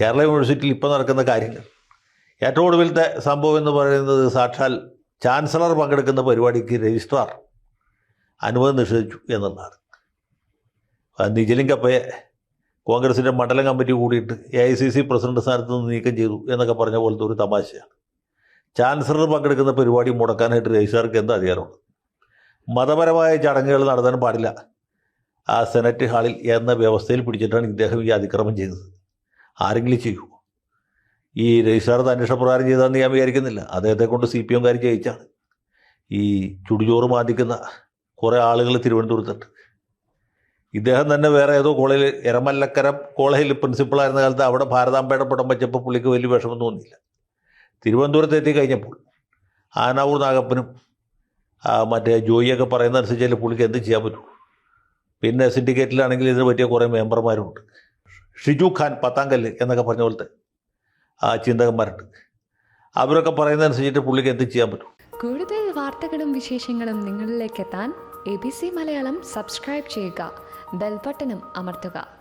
കേരള യൂണിവേഴ്സിറ്റിയിൽ ഇപ്പോൾ നടക്കുന്ന കാര്യങ്ങൾ. ഏറ്റവും ഒടുവിലത്തെ സംഭവം എന്ന് പറയുന്നത് സാക്ഷാൽ ചാൻസലർ പങ്കെടുക്കുന്ന പരിപാടിക്ക് രജിസ്ട്രാർ അനുമതി നിഷേധിച്ചു എന്നുള്ളതാണ്. നിജലിംഗപ്പയെ കോൺഗ്രസിന്റെ മണ്ഡലം കമ്മിറ്റി കൂടിയിട്ട് A I C C president സ്ഥാനത്ത് നിന്ന് നീക്കം ചെയ്തു എന്നൊക്കെ പറഞ്ഞ പോലത്തെ ഒരു തമാശയാണ്. ചാൻസലർ പങ്കെടുക്കുന്ന പരിപാടി മുടക്കാനായിട്ട് രജിസ്ട്രാർക്ക് എന്താ അധികാരമുണ്ട് മതപരമായ ചടങ്ങുകൾ നടത്താൻ പാടില്ല. ആ സെനറ്റ് ഹാളിൽ എന്ന വ്യവസ്ഥയിൽ പിടിച്ചിട്ടാണ് ഇദ്ദേഹം ഈ അതിക്രമം ചെയ്തത്. ആരെങ്കിലും ചെയ്യൂ. ഈ രജിസ്ട്രാർ അന്വേഷണപ്രകാരം ചെയ്തതെന്ന് ഞാൻ വിചാരിക്കുന്നില്ല. അദ്ദേഹത്തെ കൊണ്ട് സി പി എംകാർ ജയിച്ചാണ്. ഈ ചുടുചോറ് ബാധിക്കുന്ന കുറേ ആളുകൾ തിരുവനന്തപുരത്തുണ്ട്. ഇദ്ദേഹം തന്നെ വേറെ ഏതോ കോളേജിൽ എരമല്ലക്കര കോളേജിൽ പ്രിൻസിപ്പളായിരുന്ന കാലത്ത് അവിടെ ഭാരതാംബയുടെ പടം വെച്ചപ്പോൾ പുള്ളിക്ക് വലിയ വിഷമം തോന്നിയില്ല. തിരുവനന്തപുരത്ത് എത്തി കഴിഞ്ഞപ്പോൾ ആനാവൂർ നാഗപ്പനും മറ്റേ ജോയിയൊക്കെ പറയുന്ന അനുസരിച്ചാൽ പുള്ളിക്ക് എന്ത് ചെയ്യാൻ പറ്റുള്ളൂ. പിന്നെ സിൻഡിക്കേറ്റിലാണെങ്കിൽ ഇതിന് പറ്റിയ കുറേ മെമ്പർമാരുണ്ട്. ഷിജു ഖാൻ പത്താങ്കല്ല് എന്നൊക്കെ പറഞ്ഞ പോലത്തെ ആ ചിന്തകന്മാരുണ്ട്. അവരൊക്കെ പറയുന്നതനുസരിച്ചിട്ട് പുള്ളിക്ക് എന്ത് ചെയ്യാൻ പറ്റും. കൂടുതൽ വാർത്തകളും വിശേഷങ്ങളും നിങ്ങളിലേക്ക് എത്താൻ A B C Malayalam subscribe ചെയ്യുക. ബെൽബട്ടനും അമർത്തുക.